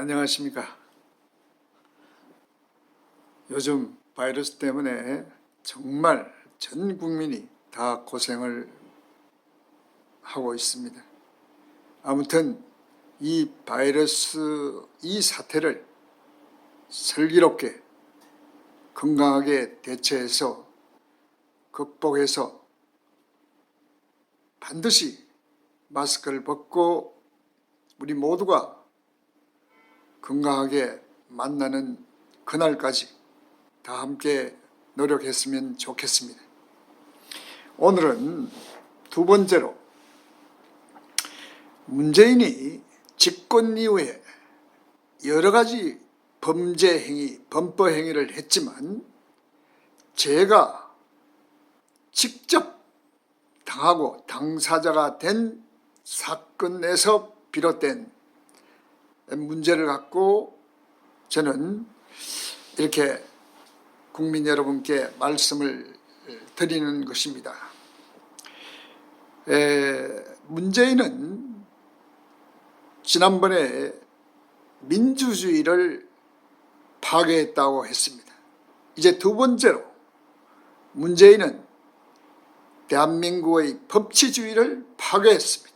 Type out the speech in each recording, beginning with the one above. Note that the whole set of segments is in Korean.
안녕하십니까. 요즘 바이러스 때문에 정말 전 국민이 다 고생을 하고 있습니다. 아무튼 이 바이러스 이 사태를 슬기롭게 건강하게 대처해서 극복해서 반드시 마스크를 벗고 우리 모두가 건강하게 만나는 그날까지 다 함께 노력했으면 좋겠습니다. 오늘은 두 번째로 문재인이 집권 이후에 여러 가지 범죄 행위, 범법 행위를 했지만 제가 직접 당하고 당사자가 된 사건에서 비롯된 문제를 갖고 저는 이렇게 국민 여러분께 말씀을 드리는 것입니다. 에, 문재인은 지난번에 민주주의를 파괴했다고 했습니다. 이제 두 번째로 문재인은 대한민국의 법치주의를 파괴했습니다.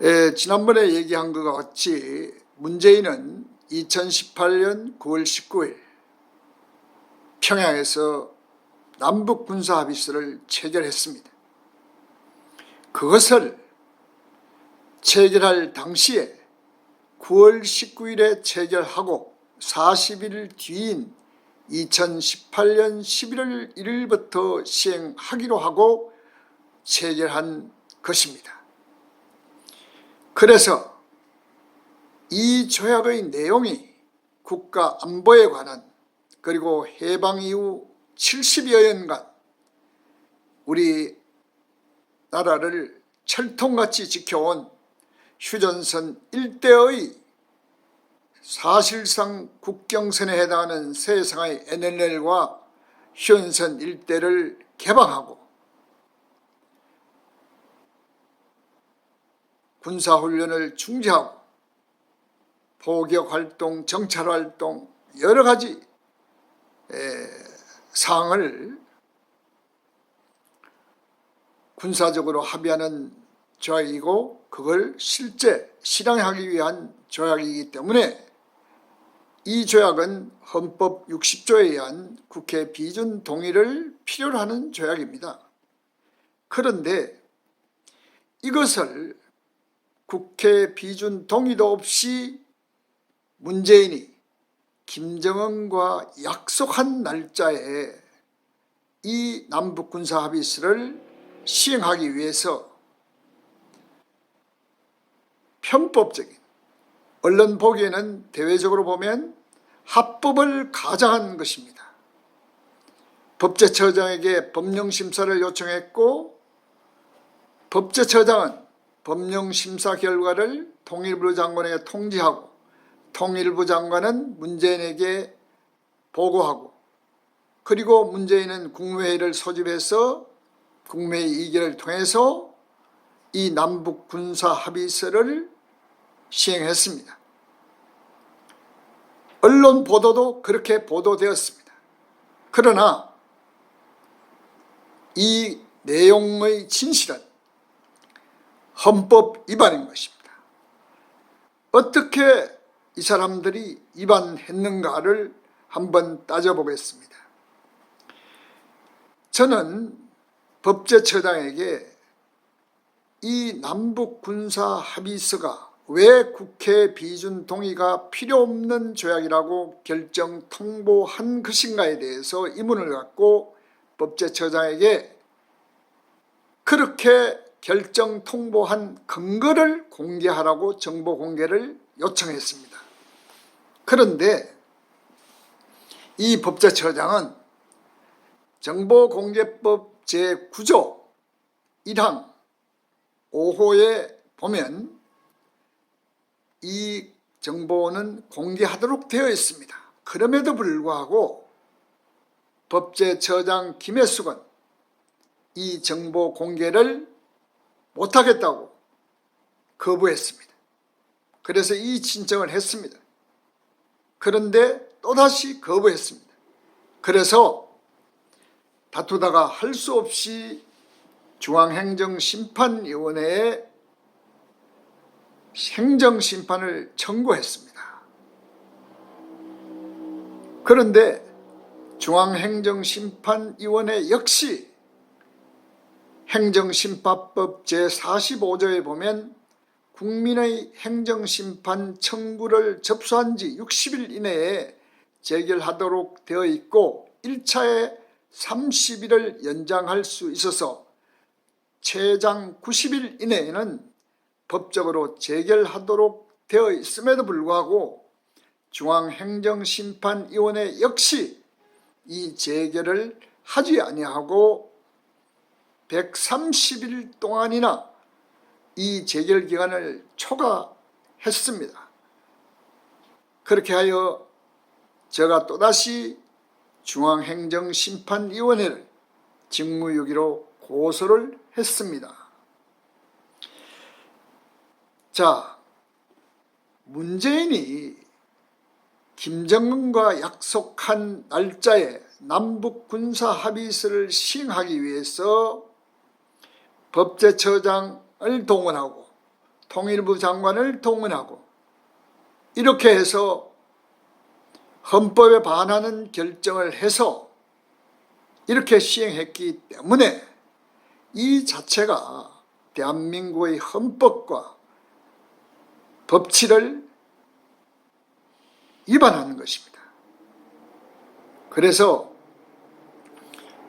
에, 지난번에 얘기한 것과 같이 문재인은 2018년 9월 19일 평양에서 남북 군사 합의서를 체결했습니다. 그것을 체결할 당시에 9월 19일에 체결하고 40일 뒤인 2018년 11월 1일부터 시행하기로 하고 체결한 것입니다. 그래서 이 조약의 내용이 국가 안보에 관한 그리고 해방 이후 70여 년간 우리 나라를 철통같이 지켜온 휴전선 일대의 사실상 국경선에 해당하는 세상의 NLL과 휴전선 일대를 개방하고 군사훈련을 중지하고 포격활동, 정찰활동 여러 가지 에, 사항을 군사적으로 합의하는 조약이고 그걸 실제 실행하기 위한 조약이기 때문에 이 조약은 헌법 60조에 의한 국회 비준 동의를 필요로 하는 조약입니다. 그런데 이것을 국회 비준 동의도 없이 문재인이 김정은과 약속한 날짜에 이 남북 군사 합의서를 시행하기 위해서 편법적인 언론 보기에는 대외적으로 보면 합법을 가장한 것입니다. 법제처장에게 법령심사를 요청했고 법제처장은 법령 심사 결과를 통일부 장관에게 통지하고 통일부 장관은 문재인에게 보고하고 그리고 문재인은 국무회의를 소집해서 국무회의 의결을 통해서 이 남북 군사 합의서를 시행했습니다. 언론 보도도 그렇게 보도되었습니다. 그러나 이 내용의 진실은 헌법 위반인 것입니다. 어떻게 이 사람들이 위반했는가를 한번 따져보겠습니다. 저는 법제처장에게 이 남북 군사 합의서가 왜 국회 비준 동의가 필요 없는 조약이라고 결정 통보한 것인가에 대해서 의문을 갖고 법제처장에게 그렇게 결정 통보한 근거를 공개하라고 정보 공개를 요청했습니다. 그런데 이 법제처장은 정보공개법 제9조 1항 5호에 보면 이 정보는 공개하도록 되어 있습니다. 그럼에도 불구하고 법제처장 김혜숙은 이 정보 공개를 못하겠다고 거부했습니다. 그래서 이 신청을 했습니다. 그런데 또다시 거부했습니다. 그래서 다투다가 할 수 없이 중앙행정심판위원회에 행정심판을 청구했습니다. 그런데 중앙행정심판위원회 역시 행정심파법 제45조에 보면 국민의 행정심판 청구를 접수한 지 60일 이내에 재결하도록 되어 있고 1차에 30일을 연장할 수 있어서 최장 90일 이내에는 법적으로 재결하도록 되어 있음에도 불구하고 중앙행정심판위원회 역시 이 재결을 하지 아니하고 130일 동안이나 이 재결 기간을 초과했습니다. 그렇게 하여 제가 또다시 중앙행정심판위원회를 직무유기로 고소를 했습니다. 자, 문재인이 김정은과 약속한 날짜에 남북 군사 합의서를 시행하기 위해서 법제처장을 동원하고 통일부 장관을 동원하고 이렇게 해서 헌법에 반하는 결정을 해서 이렇게 시행했기 때문에 이 자체가 대한민국의 헌법과 법치를 위반하는 것입니다. 그래서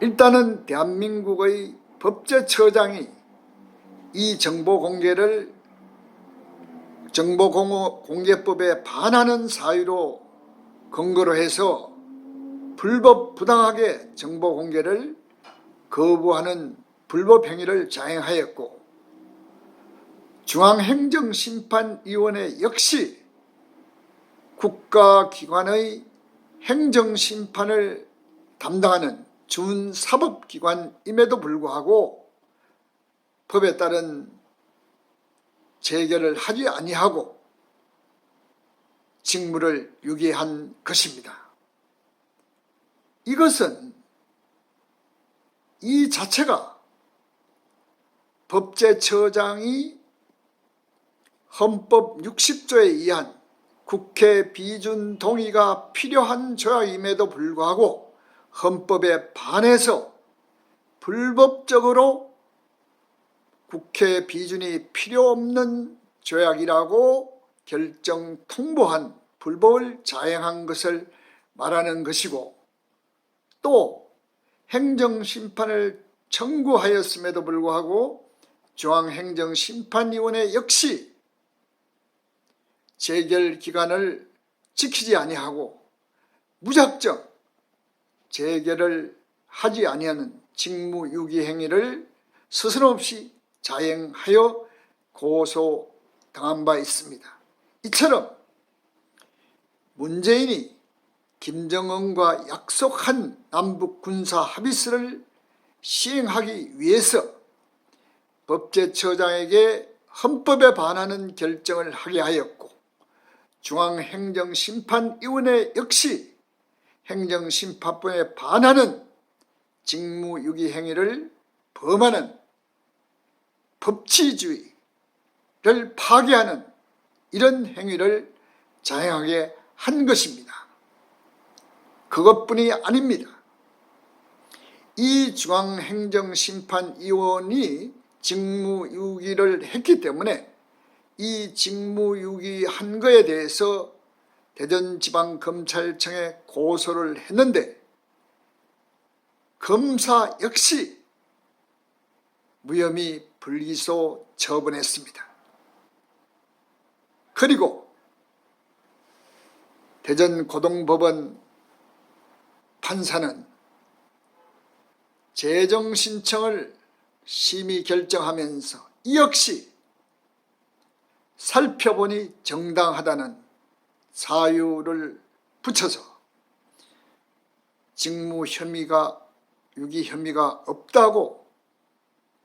일단은 대한민국의 법제처장이 이 정보 공개를 정보 공개법에 반하는 사유로 근거로 해서 불법 부당하게 정보 공개를 거부하는 불법 행위를 자행하였고 중앙행정심판위원회 역시 국가기관의 행정심판을 담당하는 준사법기관임에도 불구하고 법에 따른 재결을 하지 아니하고 직무를 유기한 것입니다. 이것은 이 자체가 법제처장이 헌법 60조에 의한 국회 비준 동의가 필요한 조약임에도 불구하고 헌법에 반해서 불법적으로 국회 비준이 필요 없는 조약이라고 결정 통보한 불법을 자행한 것을 말하는 것이고 또 행정심판을 청구하였음에도 불구하고 중앙행정심판위원회 역시 재결 기간을 지키지 아니하고 무작정 재결을 하지 아니하는 직무유기 행위를 스스럼 없이 자행하여 고소당한 바 있습니다. 이처럼 문재인이 김정은과 약속한 남북 군사 합의서를 시행하기 위해서 법제처장에게 헌법에 반하는 결정을 하게 하였고 중앙행정심판위원회 역시 행정심판법에 반하는 직무유기 행위를 범하는 법치주의를 파괴하는 이런 행위를 자행하게 한 것입니다. 그것뿐이 아닙니다. 이 중앙행정심판위원이 직무유기를 했기 때문에 이 직무유기한 거에 대해서 대전지방검찰청에 고소를 했는데 검사 역시 무혐의 불기소 처분했습니다. 그리고 대전고등법원 판사는 재정 신청을 심의 결정하면서 이 역시 살펴보니 정당하다는 사유를 붙여서 직무 혐의가 유기 혐의가 없다고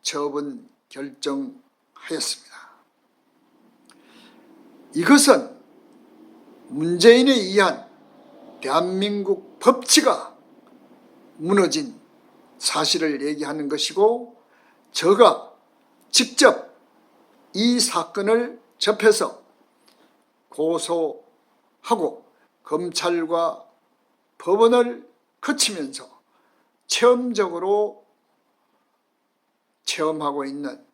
처분 결정하였습니다. 이것은 문재인에 의한 대한민국 법치가 무너진 사실을 얘기하는 것이고 저가 직접 이 사건을 접해서 고소하고 검찰과 법원을 거치면서 체험적으로 체험하고 있는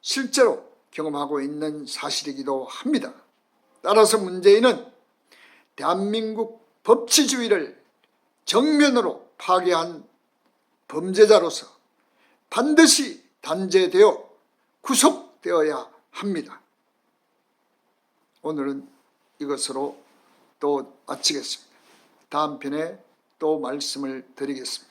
실제로 경험하고 있는 사실이기도 합니다. 따라서 문재인은 대한민국 법치주의를 정면으로 파괴한 범죄자로서 반드시 단죄되어 구속되어야 합니다. 오늘은 이것으로 또 마치겠습니다. 다음 편에 또 말씀을 드리겠습니다.